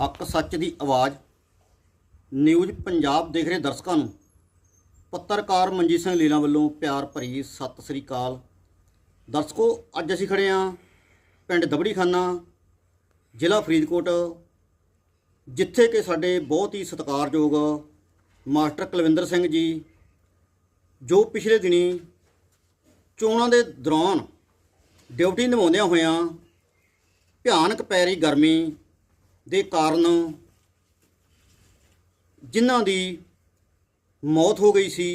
ਹੱਕ ਸੱਚ ਦੀ ਆਵਾਜ਼। ਨਿਊਜ਼ ਪੰਜਾਬ ਦੇਖ ਰਹੇ ਦਰਸ਼ਕਾਂ ਨੂੰ। ਪੱਤਰਕਾਰ ਮਨਜੀਤ ਸਿੰਘ ਲੀਲਾ ਵੱਲੋਂ ਪਿਆਰ ਭਰੀ ਸਤਿ ਸ੍ਰੀ ਅਕਾਲ। ਦਰਸ਼ਕੋ, ਅੱਜ ਅਸੀਂ ਖੜੇ ਹਾਂ ਪਿੰਡ ਦਬੜੀ ਖਾਨਾ ਜ਼ਿਲ੍ਹਾ ਫਰੀਦਕੋਟ, ਜਿੱਥੇ ਕਿ ਸਾਡੇ ਬਹੁਤ ਹੀ ਸਤਿਕਾਰਯੋਗ ਮਾਸਟਰ ਕੁਲਵਿੰਦਰ ਸਿੰਘ ਜੀ, ਜੋ ਪਿਛਲੇ ਦਿਨੀ ਚੋਣਾਂ ਦੇ ਦੌਰਾਨ ਡਿਊਟੀ ਨਿਭਾਉਂਦਿਆਂ ਹੋਇਆਂ ਭਿਆਨਕ ਪੈ ਰਹੀ ਗਰਮੀ ਦੇ ਕਾਰਨ ਜਿਨ੍ਹਾਂ ਦੀ ਮੌਤ ਹੋ ਗਈ ਸੀ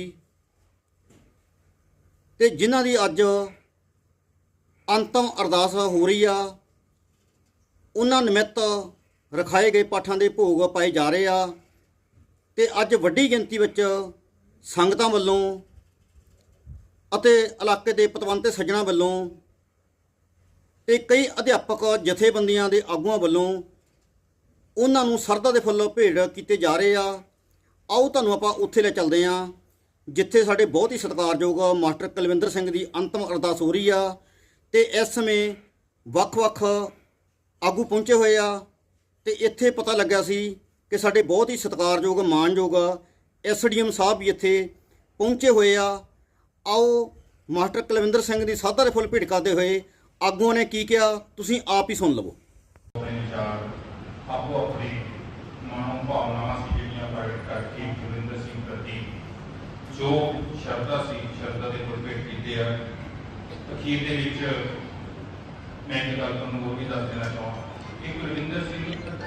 ਤੇ ਜਿਨ੍ਹਾਂ ਦੀ ਅੱਜ ਅੰਤਮ ਅਰਦਾਸ ਹੋ ਰਹੀ ਆ, ਉਹਨਾਂ ਨਿਮਿਤ ਰਖਾਏ ਗਏ ਪਾਠਾਂ ਦੇ ਭੋਗ ਪਾਏ ਜਾ ਰਹੇ ਆ ਤੇ ਅੱਜ ਵੱਡੀ ਗਿਣਤੀ ਵਿੱਚ ਸੰਗਤਾਂ ਵੱਲੋਂ ਅਤੇ ਇਲਾਕੇ ਦੇ ਪਤਵੰਤੇ ਸੱਜਣਾ ਵੱਲੋਂ ਤੇ ਕਈ ਅਧਿਆਪਕ ਜਥੇਬੰਦੀਆਂ ਦੇ ਆਗੂਆਂ ਵੱਲੋਂ ਉਹਨਾਂ ਨੂੰ ਸਰਦਾ ਦੇ ਫੁੱਲ ਭੇਟ ਕੀਤੇ ਜਾ ਰਹੇ ਆ। ਆਓ ਤੁਹਾਨੂੰ ਆਪਾਂ ਉੱਥੇ ਲੈ ਚੱਲਦੇ ਆ ਜਿੱਥੇ ਸਾਡੇ ਬਹੁਤ ਹੀ ਸਤਿਕਾਰਯੋਗ ਮਾਸਟਰ ਕੁਲਵਿੰਦਰ ਸਿੰਘ ਦੀ ਅੰਤਮ ਅਰਦਾਸ ਹੋ ਰਹੀ ਆ ਤੇ ਇਸ ਸਮੇਂ ਵੱਖ-ਵੱਖ ਆਗੂ ਪਹੁੰਚੇ ਹੋਏ ਆ ਤੇ ਇੱਥੇ ਪਤਾ ਲੱਗਿਆ ਸੀ ਕਿ ਸਾਡੇ ਬਹੁਤ ਹੀ ਸਤਿਕਾਰਯੋਗ ਮਾਨਯੋਗ ਐਸਡੀਐਮ ਸਾਹਿਬ ਵੀ ਇੱਥੇ ਪਹੁੰਚੇ ਹੋਏ ਆ। ਆਓ ਮਾਸਟਰ ਕੁਲਵਿੰਦਰ ਸਿੰਘ ਦੀ ਸਾਦਾ ਦੇ ਫੁੱਲ ਭੇਟ ਕਰਦੇ ਹੋਏ ਆਗੂਆਂ ਨੇ ਕੀ ਕਿਹਾ, ਤੁਸੀਂ ਆਪ ਹੀ ਸੁਣ ਲਵੋ। ਆਪੋ ਆਪਣੀ ਮਨੋ ਭਾਵਨਾਵਾਂ ਸੀ ਜਿਹੜੀਆਂ ਪ੍ਰਗਟ ਕਰਕੇ ਗੁਰਿੰਦਰ ਸਿੰਘ ਪ੍ਰਤੀ ਜੋ ਸ਼ਰਧਾ ਸੀ, ਸ਼ਰਧਾ ਦੇ ਪ੍ਰਗਟ ਕੀਤੇ ਆ। ਅਖੀਰ ਦੇ ਵਿੱਚ ਮੈਂ ਇਹ ਗੱਲ ਤੁਹਾਨੂੰ ਹੋਰ ਵੀ ਦੱਸ ਦੇਣਾ ਚਾਹਾਂ ਕਿ ਗੁਰਵਿੰਦਰ ਸਿੰਘ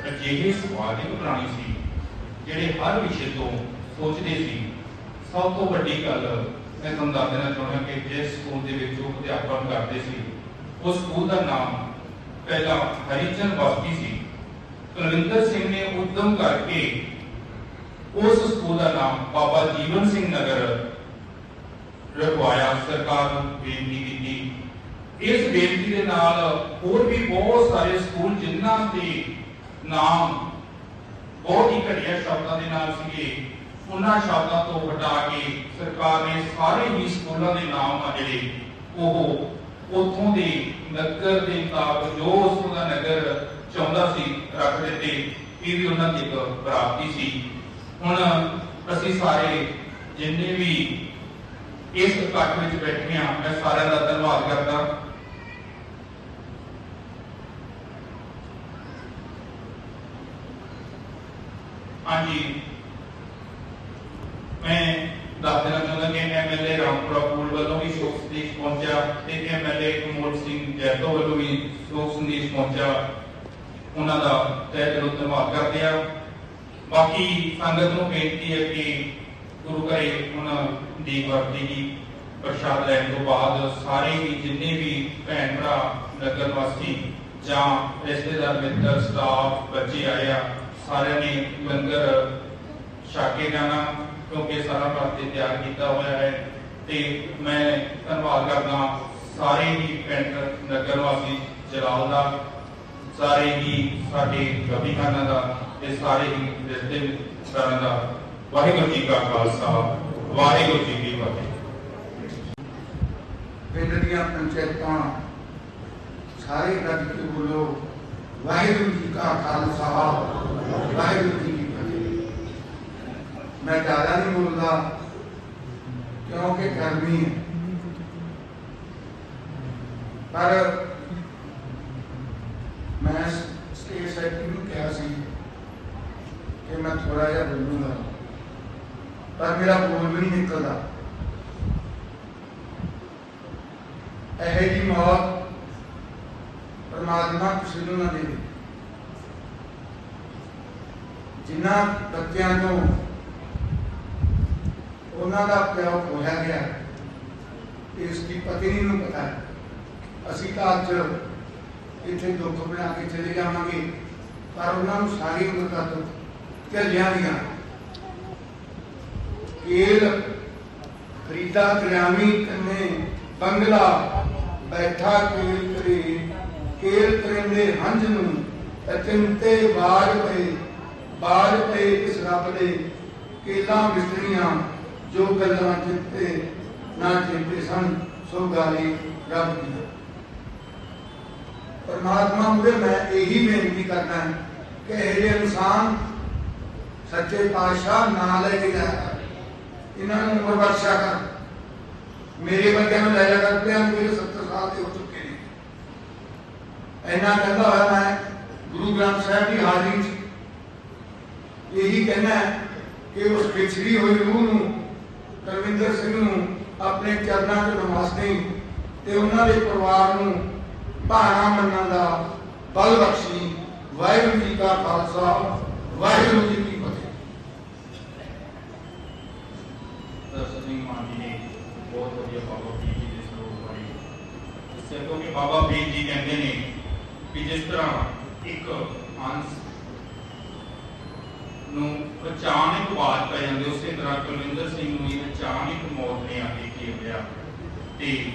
ਅਜਿਹੇ ਸਵਾਲ ਦੀ ਪ੍ਰਾਣੀ ਸੀ, ਜਿਹੜੇ ਹਰ ਵਿਸ਼ੇ ਤੋਂ ਸੋਚਦੇ ਸੀ। ਸਭ ਤੋਂ ਵੱਡੀ ਗੱਲ ਮੈਂ ਤੁਹਾਨੂੰ ਦੱਸ ਦੇਣਾ ਚਾਹੁੰਦਾ ਕਿ ਜਿਸ ਸਕੂਲ ਦੇ ਵਿੱਚ ਉਹ ਅਧਿਆਪਨ ਕਰਦੇ ਸੀ ਉਸ ਸਕੂਲ ਦਾ ਨਾਮ ਪਹਿਲਾਂ ਹਰੀਚੰਦ ਬਸਤੀ ਸੀ। ਕੁਲਵਿੰਦਰ ਸਿੰਘ ਨੇ ਉਦਮ ਕਰਕੇ ਉਸ ਸਕੂਲ ਦਾ ਨਾਮ ਬਾਬਾ ਜੀਵਨ ਸਿੰਘ ਨਗਰ ਰਖਵਾਇਆ, ਸਰਕਾਰ ਨੂੰ ਬੇਨਤੀ ਕੀਤੀ। ਇਸ ਬੇਨਤੀ ਦੇ ਨਾਲ ਹੋਰ ਵੀ ਬਹੁਤ ਸਾਰੇ ਸਕੂਲ, ਜਿਨ੍ਹਾਂ ਦੇ ਨਾਮ ਬਹੁਤ ਹੀ ਘਟੀਆ ਸ਼ਬਦਾਂ ਦੇ ਨਾਲ ਸੀਗੇ, ਉਹਨਾਂ ਸ਼ਬਦਾਂ ਤੋਂ ਹਟਾ ਕੇ ਸਰਕਾਰ ਨੇ ਸਾਰੇ ਹੀ ਸਕੂਲਾਂ ਦੇ ਨਾਮ ਆ ਜਿਹੜੇ, ਉਹ ਉਥੋਂ ਦੇ ਨਗਰ ਦੇ ਮੁਤਾਬਕ ਜੋ ਉਸ ਦਾ ਨਗਰ ਚਾਹੁੰਦਾ ਸੀ, ਰੱਖ ਦਿੱਤੇ ਇਹ ਵੀ ਉਹਨਾਂ ਦੀ ਇੱਕ ਪ੍ਰਾਪਤੀ ਸੀ। ਹੁਣ ਅਸੀਂ ਸਾਰੇ ਜਿੰਨੇ ਵੀ ਇਸ ਇਕੱਠ ਵਿੱਚ ਬੈਠੇ ਹਾਂ, ਮੈਂ ਸਾਰਿਆਂ ਦਾ ਧੰਨਵਾਦ ਕਰਦਾ। ਹਾਂਜੀ। ਮੈਂ ਦੱਸ ਦੇਣਾ ਚਾਹੁੰਦਾ ਕਿ ਐਮਐਲਏ ਰਾਮਪੁਰਾ ਪੂਲ ਵੱਲੋਂ ਵੀ ਸ਼ੋਕ ਸੰਦੇਸ਼ ਪਹੁੰਚਿਆ ਤੇ ਐਮਐਲਏ ਕਮੋਲ ਸਿੰਘ ਜੈਤੋ ਵੱਲੋਂ ਵੀ ਸ਼ੋਕ ਸੰਦੇਸ਼ ਪਹੁੰਚਿਆ। ਉਹਨਾਂ ਦਾ ਤਹਿ ਦਿਲੋਂ ਧੰਨਵਾਦ ਕਰਦੇ ਆ ਬਾਕੀ ਸੰਗਤ ਨੂੰ ਬੇਨਤੀ ਹੈ ਕਿ ਗੁਰੂ ਘਰੇ ਹੁਣ ਦੀ ਵਰਤੀ ਦੀ ਪ੍ਰਸ਼ਾਦ ਲੈਣ ਤੋਂ ਬਾਅਦ ਸਾਰੇ ਹੀ ਜਿੰਨੇ ਵੀ ਭੈਣ ਭਰਾ, ਨਗਰ ਵਾਸੀ ਜਾਂ ਰਿਸ਼ਤੇਦਾਰ, ਮਿੱਤਰ, ਸਟਾਫ, ਬੱਚੇ ਆਏ ਸਾਰਿਆਂ ਨੇ ਲੰਗਰ ਛਕ ਕੇ ਜਾਣਾ ਕਿਉਂਕਿ ਸਾਰਾ ਵਾਸਤੇ ਤਿਆਰ ਕੀਤਾ ਹੋਇਆ ਹੈ ਤੇ ਮੈਂ ਧੰਨਵਾਦ ਕਰਦਾ ਸਾਰੇ ਹੀ ਪਿੰਡ ਨਗਰ ਵਾਸੀ ਜਲਾਲ ਦਾ। ਸਾਰੇ ਹੀ ਸਾਡੇ ਕਵੀ ਖਾਨਾ ਦਾ ਤੇ ਸਾਰੇ ਹੀ ਰਿਸ਼ਤੇਦਾਰਾਂ ਦਾ ਵਾਹਿਗੁਰੂ ਜੀ ਕਾ ਖਾਲਸਾ, ਵਾਹਿਗੁਰੂ ਜੀ ਕੀ ਫਤਿਹ। ਪਿੰਡ ਦੀਆਂ ਪੰਚਾਇਤਾਂ, ਸਾਰੇ ਗੱਜ ਕੇ ਬੋਲੋ, ਵਾਹਿਗੁਰੂ ਜੀ ਕਾ ਖਾਲਸਾ, ਵਾਹਿਗੁਰੂ ਜੀ ਕੀ ਫਤਿਹ। ਮੈਂ ਜ਼ਿਆਦਾ ਨਹੀਂ ਬੋਲਦਾ, ਕਿਉਂਕਿ ਗਰਮੀ ਹੈ। ਪਰ ਮੈਂ ਸਟੇਜ ਸੈਕਟਰੀ ਨੂੰ ਕਿਹਾ ਸੀ ਕਿ ਮੈਂ ਥੋੜਾ ਜਿਹਾ ਬੋਲੂੰਗਾ। ਪਰ ਮੇਰਾ ਬੋਲ ਵੀ ਨਹੀਂ ਨਿਕਲਦਾ। ਇਹ ਜੀ ਮੌਤ ਪਰਮਾਤਮਾ ਕਿਸੇ ਨੂੰ ਨਾ ਦੇਵੇ। ਜਿਨ੍ਹਾਂ ਬੱਚਿਆਂ ਤੋਂ ਉਹਨਾਂ ਦਾ ਪਿਓ ਖੋਇਆ ਗਿਆ, ਇਸ ਦੀ ਪਤਨੀ ਨੂੰ ਪਤਾ ਹੈ। ਅਸੀਂ ਤਾਂ ਅੱਜ ਇੱਥੇ ਦੁੱਖ ਬਣਾ ਕੇ ਚਲੇ ਜਾਵਾਂਗੇ, ਪਰ ਉਹਨਾਂ ਨੂੰ ਸਾਰੀ ਉਮਰ ਦਾ ਦੁੱਖ ਝੱਲਿਆ ਦੀਆਂ। ਕੇਲ ਖਰੀਦਾ ਗ੍ਰਾਮੀ ਕੰਨੇ, ਬੰਗਲਾ ਬੈਠਾ ਕੇਲ ਕਰੇ ਕੇਲ ਕਰਨੇ ਹੰਝ ਨੂੰ ਅਤਿੰ ਤੇ ਪਏ, ਬਾਜ ਪਏ ਇਸ ਰੱਬ ਦੇ। ਕੇਲਾਂ ਮਿਸਰੀਆਂ ਜੋ ਗੱਲਾਂ ਚਿੱਤੇ ਨਾ ਚਿੱਤੇ ਸਨ, ਸੋ ਗਾਲੀ ਰੱਬ ਦੀ ਪਰਮਾਤਮਾ ਮੁਰੇ ਮੈਂ ਇਹੀ ਬੇਨਤੀ ਕਰਦਾ ਹਾਂ ਕਿ ਇਹ ਇਨਸਾਨ ਸੱਚੇ ਪਾਤਸ਼ਾਹ ਨਾਂ ਲੈ ਕੇ ਜਾਇਆ ਕਰ। ਇਹਨਾਂ ਨੂੰ ਉਮਰ ਬਖਸ਼ਾ ਕਰ। ਮੇਰੇ ਵਰਗਿਆਂ ਨੂੰ ਲੈ ਜਾ ਕਰ ਪਿਆ ਮੇਰੇ 70 ਸਾਲ ਦੇ ਹੋ ਚੁੱਕੇ ਨੇ। ਇੰਨਾ ਕਹਿੰਦਾ ਹੋਇਆ ਮੈਂ ਗੁਰੂ ਗ੍ਰੰਥ ਸਾਹਿਬ ਦੀ ਹਾਜ਼ਰੀ 'ਚ ਇਹੀ ਕਹਿਣਾ ਕਿ ਉਸ ਵਿਛੜੀ ਹੋਈ ਰੂਹ ਨੂੰ ਕਰਵਿੰਦਰ ਸਿੰਘ ਨੂੰ ਆਪਣੇ ਚਰਨਾਂ 'ਚ ਨਵਾਸਣੀ ਤੇ ਉਹਨਾਂ ਦੇ ਪਰਿਵਾਰ ਨੂੰ ਭਾਣਾ ਮੰਨਣ ਦਾ ਬਲ ਬਖਸ਼ੀ, ਵਾਹਿਗੁਰੂ ਜੀ ਕਾ ਖਾਲਸਾ, ਵਾਹਿਗੁਰੂ ਜੀ ਕੀ ਫਤਿਹ। ਦਰਸ਼ਨ ਸਿੰਘ ਨੇ, ਬਹੁਤ ਵਧੀਆ ਬਾਬਾ ਫਰੀਦ ਜੀ ਦੇ ਸਰੂਪ ਬਾਰੇ। ਦੱਸਿਆ ਕਿਉਂਕਿ ਬਾਬਾ ਫਰੀਦ ਜੀ ਕਹਿੰਦੇ ਨੇ ਕਿ ਜਿਸ ਤਰ੍ਹਾਂ ਇੱਕ ਹੰਸ ਨੂੰ ਅਚਾਨਕ ਆਵਾਜ਼ ਪੈ ਜਾਂਦੀ, ਉਸੇ ਤਰ੍ਹਾਂ ਕੁਲਵਿੰਦਰ ਸਿੰਘ ਨੂੰ ਵੀ ਅਚਾਨਕ ਮੌਤ ਨੇ ਆ ਕੇ ਘੇਰ ਲਿਆ ਤੇ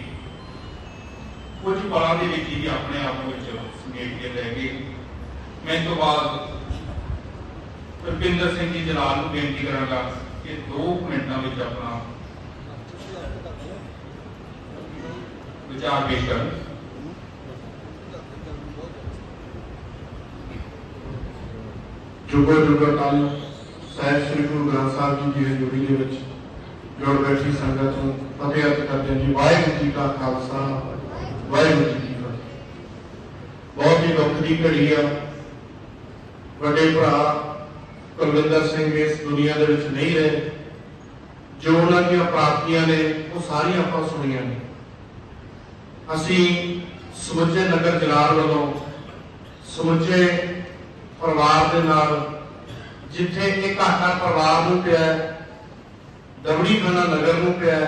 ਕੁਝ ਪਲਾਂ ਦੇ ਵਿੱਚ ਹੀ ਆਪਣੇ ਆਪ ਨੂੰ ਵਿੱਚ ਸਮੇਟ ਕੇ ਲੈ ਗਏ। ਮੈਂ ਤੋਂ ਬਾਅਦ ਰੁਪਿੰਦਰ ਸਿੰਘ ਜੀ ਜਲਾਲ ਨੂੰ ਬੇਨਤੀ ਕਰਾਂਗਾ ਕਿ 2 ਮਿੰਟਾਂ ਵਿੱਚ ਆਪਣਾ ਵਿਚਾਰ ਪੇਸ਼ ਕਰਨ। ਜੁਗੋ ਜੁਗੋ ਕਾਲ ਸਾਹਿਬ ਸ੍ਰੀ ਗੁਰੂ ਗ੍ਰੰਥ ਸਾਹਿਬ ਜੀ ਦੀ ਹਜ਼ੂਰੀ ਦੇ ਵਿੱਚ ਜੁੜ ਬੈਠੀ ਸੰਗਤ ਨੂੰ ਫਤਿਹ ਅਰਜ਼ ਕਰਦੇ ਹਾਂ ਜੀ। ਵਾਹਿਗੁਰੂ ਜੀ ਕਾ ਖਾਲਸਾ ਵਾਹਿਗੁਰੂ ਜੀ ਕੀ ਫਤਿਹ। ਬਹੁਤ ਹੀ ਦੁੱਖ ਦੀ ਘੜੀ ਆ। ਵੱਡੇ ਭਰਾ ਕੁਲਵਿੰਦਰ ਸਿੰਘ ਇਸ ਦੁਨੀਆ ਦੇ ਵਿੱਚ ਨਹੀਂ ਰਹੇ। ਜੋ ਉਹਨਾਂ ਦੀਆਂ ਪ੍ਰਾਪਤੀਆਂ ਨੇ, ਉਹ ਸਾਰੀਆਂ ਆਪਾਂ ਸੁਣੀਆਂ ਨੇ। ਅਸੀਂ ਸਮੁੱਚੇ ਨਗਰ ਜਲਾਲ ਵੱਲੋਂ ਸਮੁੱਚੇ ਪਰਿਵਾਰ ਦੇ ਨਾਲ ਜਿੱਥੇ ਇਹ ਘਾਟਾ ਪਰਿਵਾਰ ਨੂੰ ਪਿਆ ਦਵੜੀ ਖਾਨਾ ਨਗਰ ਨੂੰ ਪਿਆ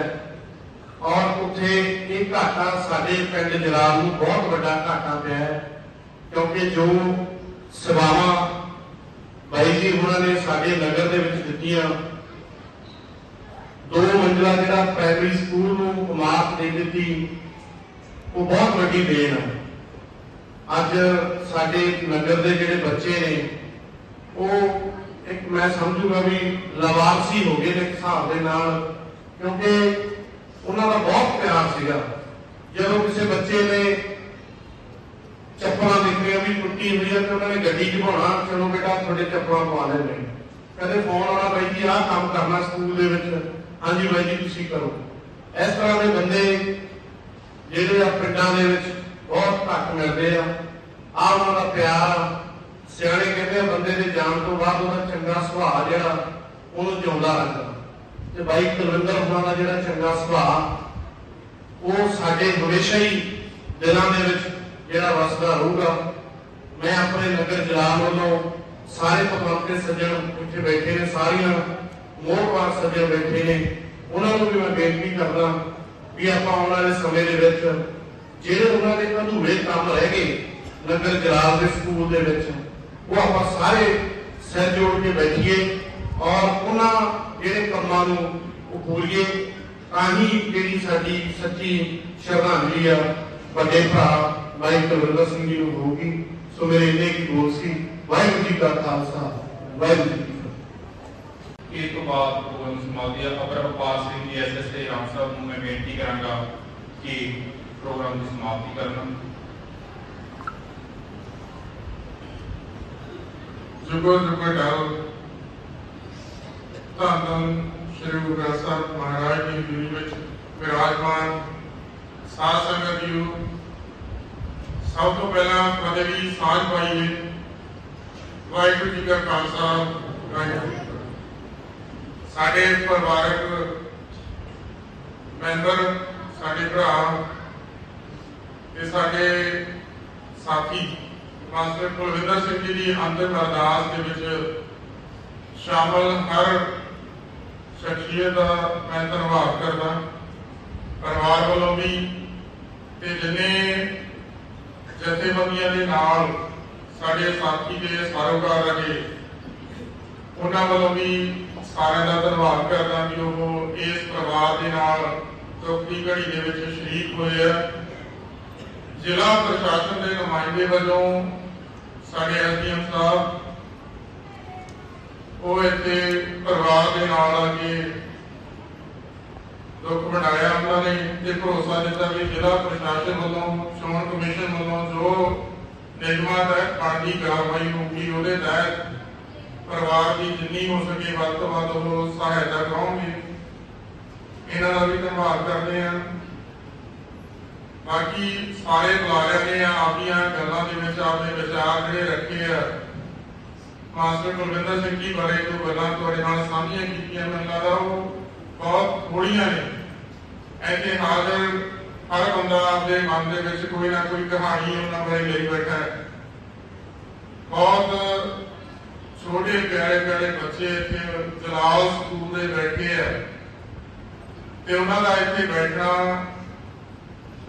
ਔਰ ਉੱਥੇ ਇਹ ਘਾਟਾ ਸਾਡੇ ਪਿੰਡ ਜਲਾਲ ਨੂੰ ਬਹੁਤ ਵੱਡਾ ਘਾਟਾ ਪਿਆ ਹੈ, ਕਿਉਂਕਿ ਜੋ ਸੇਵਾਵਾਂ ਬਾਈ ਜੀ ਉਹਨਾਂ ਨੇ ਸਾਡੇ ਨਗਰ ਦੇ ਵਿੱਚ ਦਿੱਤੀਆਂ, ਦੋ ਮੰਜ਼ਲਾ ਜਿਹੜਾ ਪ੍ਰਾਇਮਰੀ ਸਕੂਲ ਨੂੰ ਇਮਾਰਤ ਦੇ ਦਿੱਤੀ, ਉਹ ਬਹੁਤ ਵੱਡੀ ਦੇਣ ਹੈ ਅੱਜ ਸਾਡੇ ਨਗਰ ਦੇ ਜਿਹੜੇ ਬੱਚੇ ਨੇ, ਉਹ ਇੱਕ ਮੈਂ ਸਮਝੂਗਾ ਵੀ ਲਵਾਰਸੀ ਹੋ ਗਏ ਨੇ ਹਿਸਾਬ ਦੇ ਨਾਲ, ਕਿਉਂਕਿ ਉਹਨਾਂ ਦਾ ਬਹੁਤ ਪਿਆਰ ਸੀਗਾ। ਜਦੋਂ ਕਿਸੇ ਬੱਚੇ ਨੇ ਚੱਪਲਾਂ ਦੇਖੀਆਂ ਵੀ, ਟੁੱਟੀ ਹੋਈ ਹੈ ਤੇ ਉਹਨਾਂ ਨੇ ਗੱਡੀ 'ਚ ਚਲੋ ਬੇਟਾ, ਤੁਹਾਡੇ ਚੱਪਲਾਂ ਪਵਾ ਲੈਣੇ ਕਦੇ ਫੋਨ ਆਉਣਾ ਬਾਈ ਜੀ, ਆਹ ਕੰਮ ਕਰਨਾ ਸਕੂਲ ਦੇ ਵਿੱਚ। ਹਾਂਜੀ ਬਾਈ ਜੀ, ਤੁਸੀਂ ਕਰੋ। ਇਸ ਤਰ੍ਹਾਂ ਦੇ ਬੰਦੇ ਜਿਹੜੇ ਆ ਪਿੰਡਾਂ ਦੇ ਵਿੱਚ ਬਹੁਤ ਘੱਟ ਮਿਲਦੇ ਆ। ਆ ਉਹਨਾਂ ਦਾ ਪਿਆਰ ਸਿਆਣੇ ਕਹਿੰਦੇ ਆ, ਬੰਦੇ ਦੇ ਜਾਣ ਤੋਂ ਬਾਅਦ ਉਹਦਾ ਚੰਗਾ ਸੁਭਾਅ ਜਿਹੜਾ, ਉਹਨੂੰ ਜਿਉਂਦਾ ਰੱਖਦਾ ਤੇ ਬਾਈ ਕੁਲਵਿੰਦਰ ਹੋਣਾ ਦਾ ਜਿਹੜਾ ਚੰਗਾ ਸੁਭਾਅ, ਉਹ ਸਾਡੇ ਹਮੇਸ਼ਾ ਹੀ ਦਿਲਾਂ ਦੇ ਵਿੱਚ ਜਿਹੜਾ ਵਸਦਾ ਰਹੂਗਾ। ਮੈਂ ਆਪਣੇ ਨਗਰ ਜਲਾਲ ਵੱਲੋਂ ਸਾਰੇ ਪਤਵੰਤੇ ਸੱਜਣ ਇੱਥੇ ਬੈਠੇ ਨੇ, ਸਾਰੀਆਂ ਮੋਹਵਾਰ ਸੱਜਣ ਬੈਠੇ ਨੇ। ਉਹਨਾਂ ਨੂੰ ਵੀ ਮੈਂ ਬੇਨਤੀ ਕਰਦਾ ਵੀ ਆਪਾਂ ਆਉਣ ਵਾਲੇ ਸਮੇਂ ਦੇ ਵਿੱਚ ਜਿਹੜੇ ਉਹਨਾਂ ਦੇ ਅਧੂਰੇ ਕੰਮ ਰਹਿ ਗਏ ਨਗਰ ਜਲਾਲ ਦੇ ਸਕੂਲ ਦੇ ਵਿੱਚ, ਉਹ ਆਪਾਂ ਸਾਰੇ ਸਿਰ ਜੋੜ ਕੇ ਬੈਠੀਏ ਔਰ ਉਹਨਾਂ ਜਿਹੜੇ ਕੰਮਾਂ ਨੂੰ ਉਹ ਪੂਰੀਏ ਤਾਂ ਹੀ ਜਿਹੜੀ ਸਾਡੀ ਸੱਚੀ ਸ਼ਰਧਾਂਜਲੀ ਆ ਵੱਡੇ ਭਰਾ ਭਾਈ ਕੁਲਵਿੰਦਰ ਸਿੰਘ ਜੀ ਨੂੰ ਹੋਊਗੀ। ਸੋ ਮੇਰੇ ਇੰਨੇ ਕੀ ਬੋਲ ਸੀ ਵਾਹਿਗੁਰੂ ਜੀ ਕਾ ਖਾਲਸਾ ਵਾਹਿਗੁਰੂ ਜੀ ਕੀ ਫਤਿਹ। ਇਹ ਤੋਂ ਬਾਅਦ ਪ੍ਰੋਗਰਾਮ ਸਮਾਪਤੀ ਅਪਰਪਾਲ ਸਿੰਘ ਜੀ ਐਸਐਸਏ ਰਾਮ ਸਾਹਿਬ ਨੂੰ ਮੈਂ ਬੇਨਤੀ ਕਰਾਂਗਾ ਕਿ ਪ੍ਰੋਗਰਾਮ ਦੀ ਸਮਾਪਤੀ ਕਰਨ। ਜੁਗੋ ਜੁਗੋ ਡਾਲ ਧੰਨ ਸ਼੍ਰੀ ਗੁਰੂ ਗ੍ਰੰਥ ਸਾਹਿਬ ਮਹਾਰਾਜ ਦੀ ਵਿੱਚ ਵਿਰਾਜਮਾਨ ਸਾਧ ਸੰਗਤ ਜੀ ਸਭ ਤੋਂ ਪਹਿਲਾਂ ਪਦਵੀ ਸਾਂਝ ਪਾਈਏ ਵਾਹਿਗੁਰੂ ਜੀ ਕਾ ਖਾਲਸਾ, ਵਾਹਿਗੁਰੂ ਸਾਡੇ ਪਰਿਵਾਰਕ ਮੈਂਬਰ, ਸਾਡੇ ਭਰਾ ਤੇ ਸਾਡੇ ਸਾਥੀ ਮਾਸਟਰ ਕੁਲਵਿੰਦਰ ਸਿੰਘ ਜੀ ਦੀ ਅੰਤਿਮ ਅਰਦਾਸ ਦੇ ਵਿੱਚ ਸ਼ਾਮਲ ਹਰ ਸ਼ਖਸੀਅਤ ਦਾ ਮੈਂ ਧੰਨਵਾਦ ਕਰਦਾ। ਪਰਿਵਾਰ ਵੱਲੋਂ ਵੀ ਤੇ ਜਿੰਨੇ ਜਥੇਬੰਦੀਆਂ ਦੇ ਨਾਲ ਸਾਡੇ ਸਾਥੀ ਦੇ ਸਰੋਕਾਰ ਰਹੇ ਉਹਨਾਂ ਵੱਲੋਂ ਵੀ ਸਾਰਿਆਂ ਦਾ ਧੰਨਵਾਦ ਕਰਦਾ ਕਿ ਉਹ ਇਸ ਪਰਿਵਾਰ ਦੇ ਨਾਲ ਚੌਕੀ ਘੜੀ ਦੇ ਵਿੱਚ ਸ਼ਰੀਕ ਹੋਏ ਆ। ਜ਼ਿਲ੍ਹਾ ਪ੍ਰਸ਼ਾਸਨ ਦੇ ਨੁਮਾਇੰਦੇ ਵੱਲੋਂ ਸਾਡੇ ਐਸਡੀਐਮ ਸਾਹਿਬ ਉਹ ਇੱਥੇ ਪਰਿਵਾਰ ਦੇ ਨਾਲ ਆ ਕੇ ਦੁੱਖ ਵੰਡਾਇਆ ਉਹਨਾਂ ਨੇ ਤੇ ਭਰੋਸਾ ਦਿੱਤਾ ਕਿ ਜ਼ਿਲ੍ਹਾ ਪ੍ਰਸ਼ਾਸਨ ਵੱਲੋਂ, ਚੋਣ ਕਮਿਸ਼ਨ ਵੱਲੋਂ ਜੋ ਨਿਯਮਾਂ ਤਹਿਤ ਬਣਦੀ ਕਾਰਵਾਈ ਹੋਊਗੀ, ਉਹਦੇ ਤਹਿਤ ਪਰਿਵਾਰ ਦੀ ਜਿੰਨੀ ਹੋ ਸਕੇ ਵੱਧ ਤੋਂ ਵੱਧ ਉਹ ਸਹਾਇਤਾ ਕਰਾਂਗੇ ਇਹਨਾਂ ਦਾ ਵੀ ਧੰਨਵਾਦ ਕਰਦੇ ਹਾਂ। ਬਾਕੀ ਸਾਰੇ ਬੁਲਾਰਿਆਂ ਨੇ ਆਪਦੀਆਂ ਗੱਲਾਂ ਦੇ ਵਿੱਚ ਆਪਣੇ ਵਿਚਾਰ ਜਿਹੜੇ ਰੱਖੇ ਆ। ਮਾਸਟਰ ਕੁਲਵਿੰਦਰ ਸਿੰਘ ਜੀ ਬਾਰੇ ਜੋ ਗੱਲਾਂ ਤੁਹਾਡੇ ਨਾਲ ਸਾਂਝੀਆਂ ਕੀਤੀਆਂ। ਮੈਨੂੰ ਲੱਗਦਾ ਉਹ ਬਹੁਤ ਥੋੜੀਆਂ ਨੇ। ਇੱਥੇ ਹਾਜ਼ਰ ਹਰ ਬੰਦਾ ਆਪਣੇ ਮਨ ਦੇ ਵਿੱਚ ਕੋਈ ਨਾ ਕੋਈ ਕਹਾਣੀ ਉਹਨਾਂ ਬਾਰੇ ਲਈ ਬੈਠਾ ਹੈ। ਬਹੁਤ ਛੋਟੇ ਪਿਆਰੇ ਪਿਆਰੇ ਬੱਚੇ ਇੱਥੇ ਜਲਾਲ ਸਕੂਲ ਦੇ ਬੈਠੇ ਆ। ਤੇ ਉਹਨਾਂ ਦਾ ਇੱਥੇ ਬੈਠਣਾ,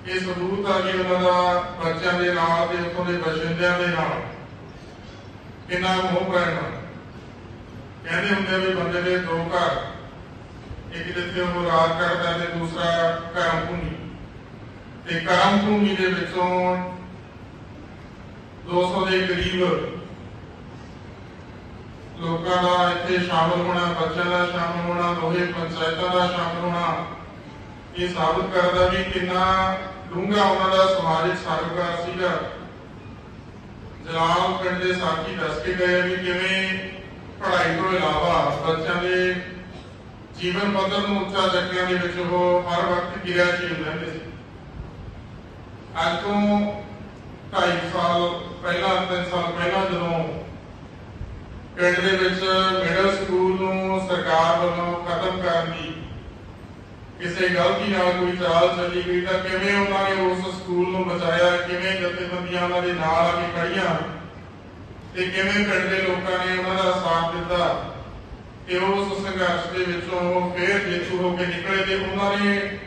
ਇਹ ਸਬੂਤ ਆ ਕਿ ਉਹਨਾਂ ਦਾ ਬੱਚਿਆਂ ਦੇ ਨਾਲ ਤੇ ਉੱਥੋਂ ਦੇ ਬਸ਼ਿੰਦਿਆਂ ਦੇ ਨਾਲ। ਕਿੰਨਾ ਮੋਹ ਪ੍ਰੇਮ ਕਹਿੰਦੇ ਹੁੰਦੇ ਵੀ ਬੰਦੇ ਦੇ ਦੋ ਘਰ, ਇੱਕ ਜਿੱਥੇ ਉਹ ਰਾਤ ਕਰਦਾ ਤੇ ਦੂਸਰਾ ਕਰਮ ਭੂਮੀ। ਤੇ ਕਰਮ ਭੂਮੀ ਦੇ ਵਿੱਚੋਂ 200 ਦੇ ਕਰੀਬ ਲੋਕਾਂ ਦਾ ਇੱਥੇ ਸ਼ਾਮਲ ਹੋਣਾ, ਬੱਚਿਆਂ ਦਾ ਸ਼ਾਮਲ ਹੋਣਾ, ਦੋਹੇ ਪੰਚਾਇਤਾਂ ਦਾ ਸ਼ਾਮਲ ਹੋਣਾ, ਇਹ ਸਾਬਤ ਕਰਦਾ ਵੀ ਕਿੰਨਾ ਡੂੰਘਾ ਉਹਨਾਂ ਦਾ ਸਮਾਜਿਕ ਸਰੋਕਾਰ ਸੀਗਾ। ਜਲਾਲ ਪਿੰਡ ਦੇ ਸਾਥੀ ਦੱਸ ਕੇ ਗਏ ਵੀ ਕਿਵੇਂ ਪੜ੍ਹਾਈ ਤੋਂ ਇਲਾਵਾ ਬੱਚਿਆਂ ਦੇ ਜੀਵਨ ਪੱਧਰ ਨੂੰ ਉੱਚਾ ਚੱਕਣ ਦੇ ਵਿੱਚ ਉਹ ਹਰ ਵਕਤ ਕਿਰਿਆਸ਼ੀਲ ਰਹਿੰਦੇ ਸੀ। ਅੱਜ ਤੋਂ 2.5 ਸਾਲ ਪਹਿਲਾਂ 3 ਸਾਲ ਪਹਿਲਾਂ ਜਦੋਂ ਪਿੰਡ ਦੇ ਵਿੱਚ ਮਿਡਲ ਸਕੂਲ ਨੂੰ ਸਰਕਾਰ ਵੱਲੋਂ ਖਤਮ ਕਰਨ ਦੀ ਕਿਸੇ ਗਲਤੀ ਨਾਲ ਕੋਈ ਚਾਲ ਚੱਲੀ ਗਈ ਤਾਂ ਕਿਵੇਂ ਉਹਨਾਂ ਨੇ ਉਸ ਸਕੂਲ ਨੂੰ ਬਚਾਇਆ? ਕਿਵੇਂ ਜਥੇਬੰਦੀਆਂ ਉਹਨਾਂ ਦੇ ਨਾਲ ਆ ਕੇ ਖੜੀਆਂ ਤੇ ਕਿਵੇਂ ਪਿੰਡ ਦੇ ਲੋਕਾਂ ਨੇ ਉਹਨਾਂ ਦਾ ਸਾਥ ਦਿੱਤਾ? ਤੇ ਉਸ ਸੰਘਰਸ਼ ਦੇ ਵਿੱਚੋਂ ਉਹ ਫੇਰ ਜੇਤੂ ਹੋ ਕੇ ਨਿਕਲੇ ਤੇ ਉਹਨਾਂ ਨੇ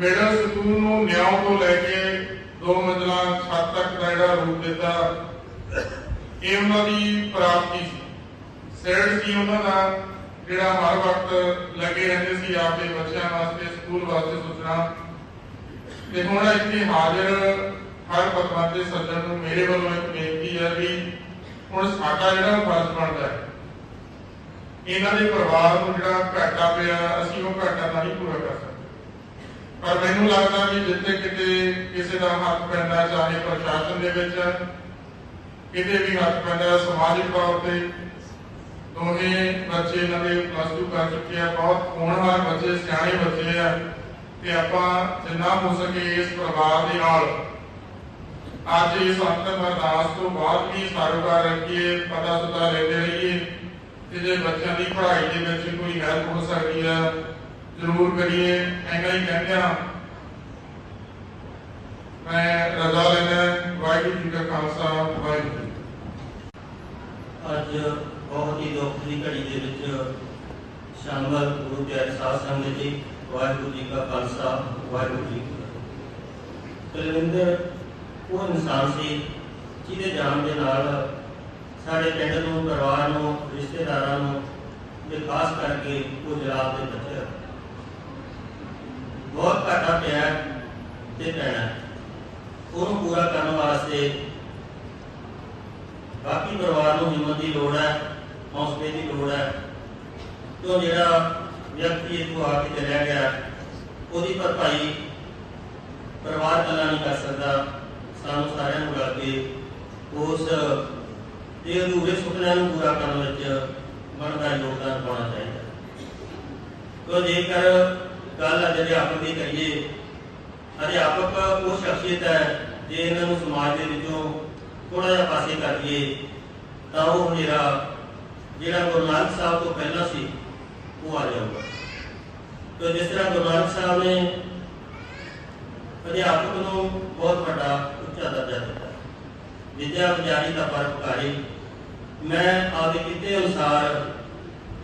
ਮਿਡਲ ਸਕੂਲ ਨੂੰ ਨਿਆਂ ਤੋਂ ਲੈ ਕੇ ਦੋ ਮੰਜ਼ਲਾ ਛੱਤ ਤੱਕ ਦਾ ਜਿਹੜਾ ਰੂਪ ਦਿੱਤਾ। ਇਹ ਉਹਨਾਂ ਦੀ ਪ੍ਰਾਪਤੀ ਸੀ। ਸਿਰੜ ਸੀ ਉਹਨਾਂ ਦਾ। ਜਿਹੜਾ ਹਰ ਵਕਤ ਲੱਗੇ ਰਹਿੰਦੇ ਸੀ ਆਪਦੇ ਬੱਚਿਆਂ ਵਾਸਤੇ, ਸਕੂਲ ਵਾਸਤੇ ਸੋਚਣਾ। ਤੇ ਹੁਣ ਇੱਥੇ ਹਾਜ਼ਰ ਹਰ ਪਤਵੰਤ ਦੇ ਸੱਜਣ ਨੂੰ ਮੇਰੇ ਵੱਲੋਂ ਇੱਕ ਬੇਨਤੀ ਹੈ ਵੀ ਹੁਣ ਸਾਡਾ ਜਿਹੜਾ ਫਰਜ਼ ਬਣਦਾ ਹੈ, ਇਹਨਾਂ ਦੇ ਪਰਿਵਾਰ ਨੂੰ ਜਿਹੜਾ ਘਾਟਾ ਪਿਆ, ਅਸੀਂ ਉਹ ਘਾਟਾ ਤਾਂ ਨਹੀਂ ਪੂਰਾ ਕਰ ਸਕਦੇ। ਪਰ ਮੈਨੂੰ ਲੱਗਦਾ ਵੀ ਜਿੱਥੇ ਕਿਤੇ ਕਿਸੇ ਦਾ ਹੱਥ ਪੈਂਦਾ, ਚਾਹੇ ਪ੍ਰਸ਼ਾਸਨ ਦੇ ਵਿੱਚ ਕਿਤੇ ਵੀ ਹੱਥ ਪੈਂਦਾ, ਸਮਾਜਿਕ ਤੌਰ ਤੇ ਦੋਹੇ ਬੱਚੇ ਇਹਨਾਂ ਦੇ ਪਲੱਸ 2 ਕਰ ਚੁੱਕੇ ਆ, ਬਹੁਤ ਹੋਣਹਾਰ ਬੱਚੇ, ਸਿਆਣੇ ਬੱਚੇ ਆ। ਤੇ ਆਪਾਂ ਜਿੰਨਾ ਹੋ ਸਕੇ ਇਸ ਪਰਿਵਾਰ ਦੇ ਨਾਲ ਅੱਜ ਇਸ ਅੰਤਮ ਅਰਦਾਸ ਤੋਂ ਬਾਅਦ ਵੀ ਸਰਕਾਰ ਰੱਖੀਏ, ਪਤਾ ਸੁਤਾ ਲੈਂਦੇ ਰਹੀਏ। ਤੇ ਜੇ ਬੱਚਿਆਂ ਦੀ ਪੜ੍ਹਾਈ ਦੇ ਵਿੱਚ ਕੋਈ ਹੈਲਪ ਹੋ ਸਕਦੀ ਆ, ਜ਼ਰੂਰ ਕਰੀਏ। ਐਂਗਾ ਹੀ ਕਹਿੰਦੇ ਆ ਮੈਂ ਰਜ਼ਾ ਲੈਣਾ ਵਾਹਿਗੁਰੂ ਜੀ ਕਾ ਖਾਲਸਾ, ਵਾਹਿਗੁਰੂ ਅੱਜ ਬਹੁਤ ਹੀ ਦੁੱਖ ਦੀ ਘੜੀ ਦੇ ਵਿੱਚ ਸ਼ਾਮਲ ਗੁਰੂ ਪਿਆਰੇ ਸਾਧ ਸੰਗਤ ਜੀ ਵਾਹਿਗੁਰੂ ਜੀ ਕਾ ਖਾਲਸਾ, ਵਾਹਿਗੁਰੂ ਜੀ ਕੀ ਫਤਿਹ। ਉਹ ਇਨਸਾਨ ਸੀ, ਜਿਹਦੇ ਜਾਣ ਦੇ ਨਾਲ ਸਾਡੇ ਪਿੰਡ ਨੂੰ, ਪਰਿਵਾਰ ਨੂੰ, ਰਿਸ਼ਤੇਦਾਰਾਂ ਨੂੰ ਤੇ ਖਾਸ ਕਰਕੇ ਉਹ ਜਲਾਲ ਦੇ ਬੱਚੇ ਬਹੁਤ ਘਾਟਾ ਪਿਆ ਤੇ ਪੈਣਾ। ਉਹਨੂੰ ਪੂਰਾ ਕਰਨ ਵਾਸਤੇ ਬਾਕੀ ਪਰਿਵਾਰ ਨੂੰ ਹਿੰਮਤ ਦੀ ਲੋੜ ਹੈ। ਹੌਸਲੇ ਦੀ ਲੋੜ ਹੈ। ਕਿਉਂ ਜਿਹੜਾ ਵਿਅਕਤੀ ਇੱਥੋਂ ਆ ਕੇ ਚਲਿਆ ਗਿਆ, ਉਹਦੀ ਭਰਪਾਈ ਪਰਿਵਾਰ ਇਕੱਲਾ ਨਹੀਂ ਕਰ ਸਕਦਾ। ਸਾਨੂੰ ਸਾਰਿਆਂ ਨੂੰ ਮਿਲ ਕੇ ਉਸ ਇਹ ਅਧੂਰੇ ਸੁਪਨਿਆਂ ਨੂੰ ਪੂਰਾ ਕਰਨ ਵਿੱਚ ਬਣਦਾ ਯੋਗਦਾਨ ਪਾਉਣਾ ਚਾਹੀਦਾ। ਕਿਉਂ ਜੇਕਰ ਗੱਲ ਅੱਜ ਅਧਿਆਪਕ ਦੀ ਕਰੀਏ, ਅਧਿਆਪਕ ਉਹ ਸ਼ਖਸੀਅਤ ਹੈ ਜੇ ਇਹਨਾਂ ਨੂੰ ਸਮਾਜ ਦੇ ਵਿੱਚੋਂ ਥੋੜਾ ਜਿਹਾ ਪਾਸੇ ਕਰ ਦਈਏ, ਤਾਂ ਉਹ ਹਨੇਰਾ ਜਿਹੜਾ ਗੁਰੂ ਨਾਨਕ ਸਾਹਿਬ ਤੋਂ ਪਹਿਲਾਂ ਸੀ, ਉਹ ਆ ਜਾਊਗਾ। ਤੇ ਜਿਸ ਤਰ੍ਹਾਂ ਗੁਰੂ ਨਾਨਕ ਸਾਹਿਬ ਨੇ ਅਧਿਆਪਕ ਨੂੰ ਬਹੁਤ ਵੱਡਾ ਉੱਚਾ ਦਰਜਾ ਦਿੱਤਾ। ਵਿਦਿਆ ਵਿਚਾਰੀ ਦਾ ਪਰਪਕਾਰੀ ਮੈਂ ਆਪਦੇ ਕਿਤੇ ਅਨੁਸਾਰ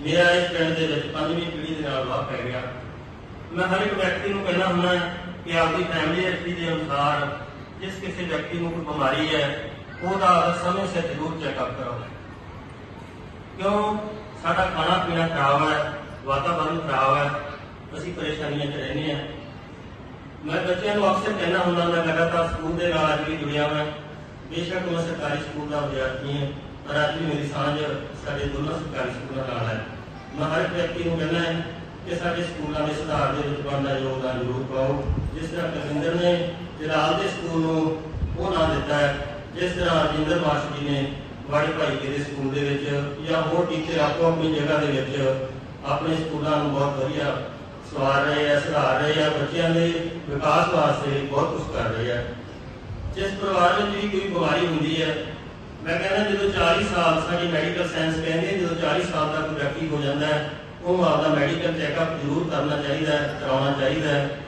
ਮੇਰਾ ਇਸ ਪਿੰਡ ਦੇ ਵਿੱਚ ਪੰਜਵੀਂ ਪੀੜ੍ਹੀ ਦੇ ਨਾਲ ਵਾਹ ਪੈ ਗਿਆ। ਮੈਂ ਹਰ ਇੱਕ ਵਿਅਕਤੀ ਨੂੰ ਕਹਿਣਾ ਹੁੰਦਾ ਕਿ ਆਪਦੀ ਫੈਮਿਲੀ ਹਿਸਟਰੀ ਦੇ ਅਨੁਸਾਰ ਜਿਸ ਕਿਸੇ ਵਿਅਕਤੀ ਨੂੰ ਕੋਈ ਬਿਮਾਰੀ ਹੈ, ਉਹਦਾ ਸਮੇਂ ਸਿਰ ਜ਼ਰੂਰ ਚੈੱਕਅਪ ਕਰੋ। ਕਿਉਂ? ਸਾਡਾ ਖਾਣਾ ਪੀਣਾ ਖਰਾਬ ਹੈ, ਵਾਤਾਵਰਨ ਖਰਾਬ ਹੈ, ਅਸੀਂ ਪਰੇਸ਼ਾਨੀਆਂ 'ਚ ਰਹਿੰਦੇ ਹਾਂ। ਮੈਂ ਬੱਚਿਆਂ ਨੂੰ ਅਕਸਰ ਕਹਿਣਾ ਹੁੰਦਾ ਮੈਂ ਲਗਾਤਾਰ ਸਕੂਲ ਦੇ ਨਾਲ ਅੱਜ ਵੀ ਜੁੜਿਆ ਹਾਂ ਬੇਸ਼ੱਕ ਮੈਂ ਸਰਕਾਰੀ ਸਕੂਲ ਦਾ ਵਿਦਿਆਰਥੀ ਹਾਂ, ਪਰ ਅੱਜ ਵੀ ਮੇਰੀ ਸਾਂਝ ਸਾਡੇ ਦੋਨਾਂ ਸਰਕਾਰੀ ਸਕੂਲਾਂ ਨਾਲ ਹੈ। ਮੈਂ ਹਰ ਇੱਕ ਵਿਅਕਤੀ ਨੂੰ ਕਹਿਣਾ ਹੈ ਕਿ ਸਾਡੇ ਸਕੂਲਾਂ ਦੇ ਸੁਧਾਰ ਦੇ ਵਿੱਚ ਬਣਦਾ ਯੋਗਦਾਨ ਜ਼ਰੂਰ ਪਾਓ। ਜਿਸ ਤਰ੍ਹਾਂ ਕਲਿੰਦਰ ਨੇ ਜਲਾਲ ਦੇ ਸਕੂਲ ਨੂੰ ਉਹ ਨਾਂ ਦਿੱਤਾ ਹੈ, ਜਿਸ ਤਰ੍ਹਾਂ ਰਜਿੰਦਰ ਮਾਸ਼ ਜੀ ਨੇ ਵਾੜੇ ਭਾਈ ਦੇ ਸਕੂਲ ਦੇ ਵਿੱਚ ਜਾਂ ਹੋਰ ਟੀਚਰ ਆਪੋ ਆਪਣੀ ਜਗ੍ਹਾ ਦੇ ਵਿੱਚ ਆਪਣੇ ਸਕੂਲਾਂ ਨੂੰ ਬਹੁਤ ਵਧੀਆ ਸਵਾਰ ਰਹੇ ਆ, ਸੁਧਾਰ ਰਹੇ ਆ, ਬੱਚਿਆਂ ਦੇ ਵਿਕਾਸ ਵਾਸਤੇ ਬਹੁਤ ਕੁਝ ਕਰ ਰਹੇ ਆ। ਜਿਸ ਪਰਿਵਾਰ ਵਿੱਚ ਵੀ ਕੋਈ ਬਿਮਾਰੀ ਹੁੰਦੀ ਹੈ, ਮੈਂ ਕਹਿੰਦਾ ਜਦੋਂ 40 ਸਾਲ ਸਾਡੀ ਮੈਡੀਕਲ ਸਾਇੰਸ ਕਹਿੰਦੀ ਜਦੋਂ 40 ਸਾਲ ਦਾ ਵਿਅਕਤੀ ਹੋ ਜਾਂਦਾ ਹੈ, ਉਹ ਆਪਦਾ ਮੈਡੀਕਲ ਚੈੱਕਅਪ ਜ਼ਰੂਰ ਕਰਨਾ ਚਾਹੀਦਾ ਹੈ, ਕਰਾਉਣਾ ਚਾਹੀਦਾ ਹੈ।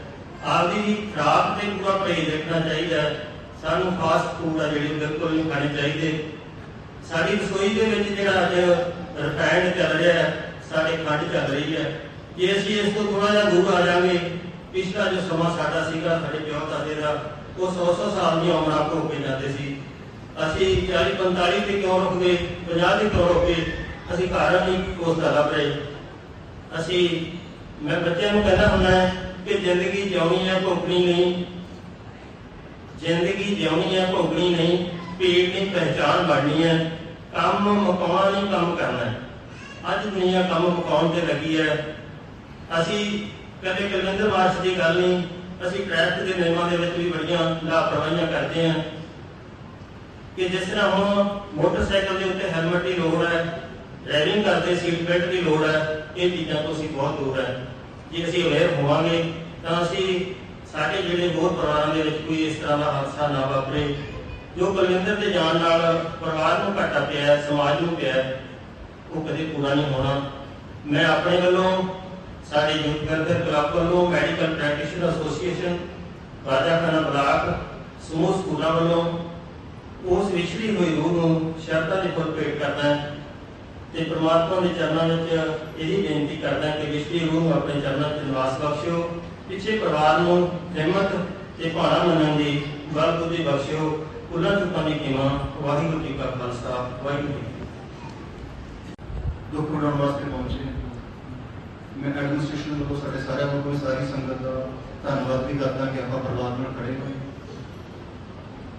ਆਪਦੀ ਖਰਾਬ ਤੇ ਪੂਰਾ ਪਰਹੇਜ਼ ਰੱਖਣਾ ਚਾਹੀਦਾ ਹੈ। ਸਾਨੂੰ ਫਾਸਟ ਫੂਡ ਆ ਜਿਹੜੇ ਬਿਲਕੁਲ ਨਹੀਂ ਖਾਣੇ ਚਾਹੀਦੇ। ਸਾਡੀ ਰਸੋਈ ਦੇ ਵਿੱਚ ਜਿਹੜਾ ਅੱਜ ਰਫਾਇੰਡ ਚੱਲ ਰਿਹਾ ਹੈ, ਸਾਡੇ ਖੰਡ ਚੱਲ ਰਹੀ ਹੈ। ਜੇ ਅਸੀਂ ਇਸ ਤੋਂ ਥੋੜਾ ਜਿਹਾ ਦੂਰ ਆ ਜਾਵਾਂਗੇ ਪਿਛਲਾ ਜੋ ਸਮਾਂ ਸਾਡਾ ਸੀਗਾ, ਸਾਡੇ ਪਿਓ ਦਾਦੇ ਦਾ, ਉਹ 100-100 ਸਾਲ ਦੀ ਉਮਰ ਆਪ ਹੋ ਕੇ ਜਾਂਦੇ ਸੀ। ਅਸੀਂ 40-45 ਤੇ ਕਿਉਂ ਰੁਕ ਗਏ 50 ਤੇ ਕਿਉਂ ਰੁਕ ਗਏ, ਅਸੀਂ ਘਰ ਨਹੀਂ ਉਸ ਦਾ ਲੱਭ ਰਹੇ। ਅਸੀਂ, ਮੈਂ ਬੱਚਿਆਂ ਨੂੰ ਕਹਿੰਦਾ ਹੁੰਦਾ ਕਿ ਜ਼ਿੰਦਗੀ ਜਿਉਣੀ ਹੈ ਭੋਗਣੀ ਨਹੀਂ। ਜ਼ਿੰਦਗੀ ਜਿਉਣੀ ਹੈ ਭੋਗਣੀ ਨਹੀਂ। ਪੀੜ ਦੀ ਪਹਿਚਾਣ ਬਣਨੀ ਹੈ, ਕੰਮ ਮੁਕਾਉਣਾ ਨਹੀਂ, ਕੰਮ ਕਰਨਾ ਹੈ। ਅੱਜ ਦੁਨੀਆ ਕੰਮ ਮੁਕਾਉਣ ਤੇ ਲੱਗੀ ਹੈ। ਅਸੀਂ ਕਦੇ ਕੁਲਵਿੰਦਰ ਮਾਰਸ਼ ਦੀ ਗੱਲ ਨਹੀਂ, ਅਸੀਂ ਟ੍ਰੈਫਿਕ ਦੇ ਨਿਯਮਾਂ ਦੇ ਵਿੱਚ ਵੀ ਬੜੀਆਂ ਲਾਪਰਵਾਹੀਆਂ ਕਰਦੇ ਹਾਂ ਕਿ ਜਿਸ ਤਰ੍ਹਾਂ ਹੁਣ ਮੋਟਰਸਾਈਕਲ ਦੇ ਉੱਤੇ ਹੈਲਮਟ ਦੀ ਲੋੜ ਹੈ ਡਰਾਈਵਿੰਗ ਕਰਦੇ ਸੀਟ ਬੈਲਟ ਦੀ ਲੋੜ ਹੈ, ਇਹ ਚੀਜ਼ਾਂ ਤੋਂ ਅਸੀਂ ਬਹੁਤ ਦੂਰ ਹੈ। ਜੇ ਅਸੀਂ ਅਵੇਅਰ ਹੋਵਾਂਗੇ ਤਾਂ ਅਸੀਂ ਸਾਡੇ ਜਿਹੜੇ ਹੋਰ ਪਰਿਵਾਰਾਂ ਦੇ ਵਿੱਚ ਕੋਈ ਇਸ ਤਰ੍ਹਾਂ ਦਾ ਹਾਦਸਾ ਨਾ ਵਾਪਰੇ। ਜੋ ਬਲਵਿੰਦਰ ਦੇ ਜਾਣ ਨਾਲ ਪਰਿਵਾਰ ਨੂੰ ਘਾਟਾ ਪਿਆ ਸਮਾਜ ਨੂੰ ਪਿਆ ਉਹ ਕਦੇ ਪੂਰਾ ਨਹੀਂ ਹੋਣਾ। ਮੈਂ ਆਪਣੇ ਵੱਲੋਂ, ਸਾਡੇ ਯੂਥ ਵੈਲਫੇਅਰ ਕਲੱਬ ਵੱਲੋਂ, medical practitioner association, Rajakhana block, ਸਮੂਹ ਸਕੂਲਾਂ ਵੱਲੋਂ ਉਸ ਵਿਛੜੀ ਹੋਈ ਰੂਹ ਨੂੰ ਸ਼ਰਧਾ ਦੇ ਫੁੱਲ ਭੇਟ ਕਰਦਾ ਤੇ ਪ੍ਰਮਾਤਮਾ ਦੇ ਚਰਨਾਂ ਵਿੱਚ ਇਹੀ ਬੇਨਤੀ ਕਰਦਾ ਕਿ ਵਿਛੜੀ ਰੂਹ ਨੂੰ ਆਪਣੇ ਚਰਨਾਂ 'ਚ ਨਿਵਾਸ ਬਖਸ਼ਿਓ, ਪਿੱਛੇ ਪਰਿਵਾਰ ਨੂੰ ਹਿੰਮਤ ਤੇ ਭਾਣਾ ਮੰਨਣ ਦੀ ਬਲ ਬੁੱਧੀ ਬਖਸ਼ਿਓ ਕੁੱਲਾਂ ਚੁੱਕਾਂ ਕੀਮਾ ਵਾਹਿਗੁਰੂ ਜੀ ਕਾ ਖਾਲਸਾ, ਵਾਹਿਗੁਰੂ ਜੀ ਦੁੱਖ ਮਨਾਉਣ ਵਾਸਤੇ ਪਹੁੰਚੇ ਮੈਂ ਐਡਮਿਨਿਸਟ੍ਰੇਸ਼ਨ ਵੱਲੋਂ ਸਾਡੇ ਸਾਰਿਆਂ ਵੱਲੋਂ ਸਾਰੀ ਸੰਗਤ ਦਾ ਧੰਨਵਾਦ ਵੀ ਕਰਦਾ ਕਿ ਆਪਾਂ ਪਰਿਵਾਰ ਨਾਲ ਖੜੇ ਹੋਏ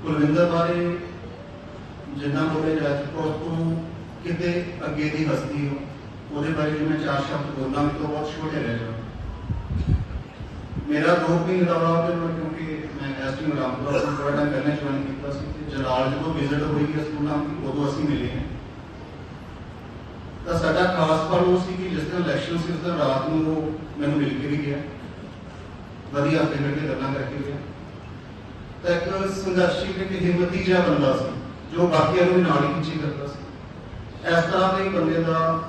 ਕੁਲਵਿੰਦਰ ਬਾਰੇ ਜਿੰਨਾ ਬੋਲੇ ਜਾ ਤੋਂ ਕਿਤੇ ਅੱਗੇ ਦੀ ਹਸਤੀ ਹੋ, ਉਹਦੇ ਬਾਰੇ ਜੇ ਮੈਂ ਚਾਰ ਸ਼ਬਦ ਬੋਲਾਂ ਵੀ ਤਾਂ ਬਹੁਤ ਛੋਟੇ ਰਹਿ ਜਾਣ ਮੇਰਾ ਦੋ ਮਹੀਨੇ ਦਾ ਬਾਅਦ ਕਿਉਂਕਿ ਐਸਟੀ ਰਾਮਪੁਰਾ ਤੋਂ ਥੋੜਾ ਟਾਈਮ ਪਹਿਲਾਂ ਜੁਆਇਨ ਕੀਤਾ ਸੀ ਤੇ ਜਲਾਲ ਜਦੋਂ ਵਿਜ਼ਿਟ ਹੋਈ ਹੈ ਸਕੂਲਾਂ ਦੀ ਉਦੋਂ ਅਸੀਂ ਮਿਲੇ ਹਾਂ। ਤਾਂ ਸਾਡਾ ਖਾਸ ਪਲ ਉਹ ਸੀ ਕਿ ਜਿਸ ਦਿਨ ਇਲੈਕਸ਼ਨ ਸੀ ਉਸ ਦਿਨ ਰਾਤ ਨੂੰ ਉਹ ਮੈਨੂੰ ਮਿਲ ਕੇ ਵੀ ਗਿਆ। ਵਧੀਆ ਹੱਥੇ ਮਿਲ ਕੇ ਗੱਲਾਂ ਕਰਕੇ ਗਿਆ। ਤਾਂ ਇੱਕ ਸੰਘਰਸ਼ੀ ਤੇ ਹਿੰਮਤੀ ਜਿਹਾ ਬੰਦਾ ਸੀ ਜੋ ਬਾਕੀਆਂ ਨੂੰ ਨਾਲ ਹੀ ਖਿੱਚੀ ਕਰਦਾ ਸੀ। ਇਸ ਤਰ੍ਹਾਂ ਦੇ ਬੰਦੇ ਦਾ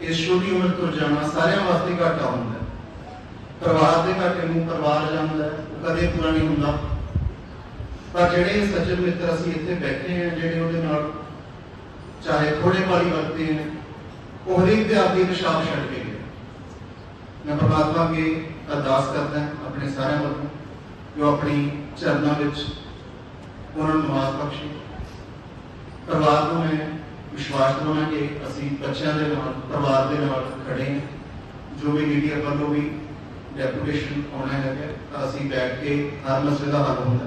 ਇਸ ਛੋਟੀ ਉਮਰ ਤੋਂ ਜਾਣਾ ਸਾਰਿਆਂ ਵਾਸਤੇ ਘਾਟਾ ਹੁੰਦਾ ਹੈ। ਪਰਿਵਾਰ ਦੇ ਘਾਟੇ ਨੂੰ ਪਰਿਵਾਰ ਜਾਣਦਾ ਹੈ, ਕਦੇ ਪੂਰਾ ਨਹੀਂ ਹੁੰਦਾ। ਪਰ ਜਿਹੜੇ ਸੱਜਣ ਮਿੱਤਰ ਅਸੀਂ ਇੱਥੇ ਬੈਠੇ ਹਾਂ, ਜਿਹੜੇ ਉਹਦੇ ਨਾਲ ਚਾਹੇ ਥੋੜੇ ਵਾਲੀ ਵਰਤੇ ਨੇ ਉਹ ਹਰੇਕ ਦੇ ਆਪਦੀ ਛੱਡ ਕੇ ਗਏ। ਮੈਂ ਪਰਮਾਤਮਾ ਅੱਗੇ ਅਰਦਾਸ ਕਰਦਾ ਆਪਣੇ ਸਾਰਿਆਂ ਵੱਲੋਂ, ਜੋ ਆਪਣੀ ਚਰਨਾਂ ਵਿੱਚ ਉਹਨਾਂ ਨੂੰ ਨਿਵਾਸ ਬਖਸ਼ੇ। ਪਰਿਵਾਰ ਨੂੰ ਮੈਂ ਵਿਸ਼ਵਾਸ ਦਿਵਾਉਣਾ ਕਿ ਅਸੀਂ ਬੱਚਿਆਂ ਦੇ ਨਾਲ, ਪਰਿਵਾਰ ਦੇ ਨਾਲ ਖੜੇ ਹਾਂ। ਜੋ ਵੀ ਮੀਡੀਆ ਵੱਲੋਂ ਵੀ ਡੈਪੂਟੇਸ਼ਨ ਆਉਣਾ ਹੈਗਾ ਤਾਂ ਅਸੀਂ ਬੈਠ ਕੇ ਹਰ ਮਸਲੇ ਦਾ ਹੱਲ ਹੁੰਦਾ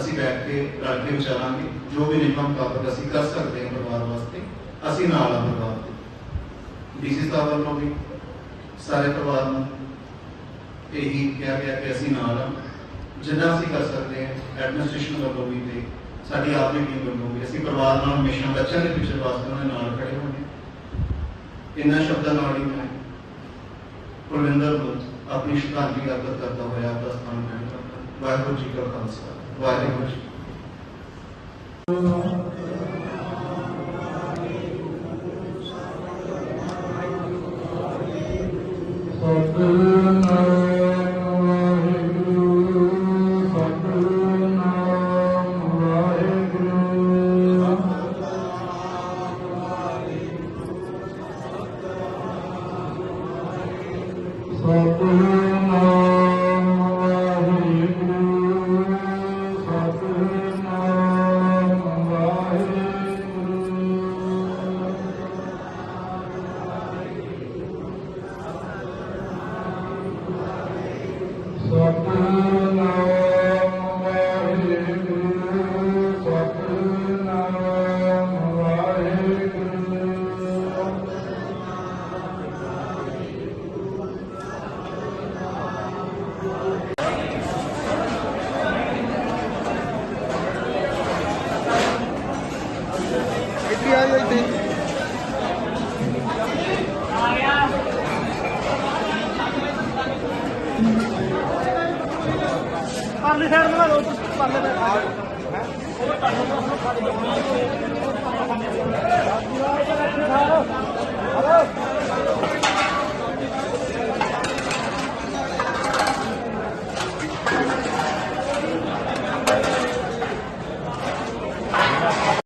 ਅਸੀਂ ਬੈਠ ਕੇ ਰਲ ਕੇ ਵਿਚਾਰਾਂਗੇ, ਜੋ ਵੀ ਨਿਯਮਾਂ ਮੁਤਾਬਕ ਅਸੀਂ ਕਰ ਸਕਦੇ ਹਾਂ ਪਰਿਵਾਰ ਵਾਸਤੇ, ਅਸੀਂ ਨਾਲ ਆ ਪਰਿਵਾਰ ਦੇ। ਡੀਸੀ ਸਾਹਿਬ ਵੱਲੋਂ ਵੀ ਸਾਰੇ ਪਰਿਵਾਰ ਨੂੰ ਇਹੀ ਕਿਹਾ ਗਿਆ ਕਿ ਅਸੀਂ ਨਾਲ ਆ। ਜਿੰਨਾ ਅਸੀਂ ਕਰ ਸਕਦੇ ਹਾਂ ਐਡਮਿਨਿਸਟ੍ਰੇਸ਼ਨ ਵੱਲੋਂ ਵੀ ਤੇ ਸਾਡੀ ਆਪਣੀ ਟੀਮ ਵੱਲੋਂ ਵੀ, ਅਸੀਂ ਪਰਿਵਾਰ ਨਾਲ ਹਮੇਸ਼ਾ ਬੱਚਿਆਂ ਦੇ ਪਿੱਛੇ ਵਾਸਤੇ ਉਹਨਾਂ ਦੇ ਨਾਲ ਖੜੇ ਹੋਣੇ ਇਹਨਾਂ ਸ਼ਬਦਾਂ ਨਾਲ ਹੀ ਮੈਂ ਕੁਲਵਿੰਦਰ ਨੂੰ ਆਪਣੀ ਸ਼ਰਧਾਂਜਲੀ ਅਰਪਿਤ ਕਰਦਾ ਹੋਇਆ ਆਪਦਾ ਸਥਾਨ ਗ੍ਰਹਿਣ ਕਰਦਾ ਵਾਹਿਗੁਰੂ ਜੀ ਕਾ ਖਾਲਸਾ, ਵਾਹਿਗੁਰੂ ਜੀ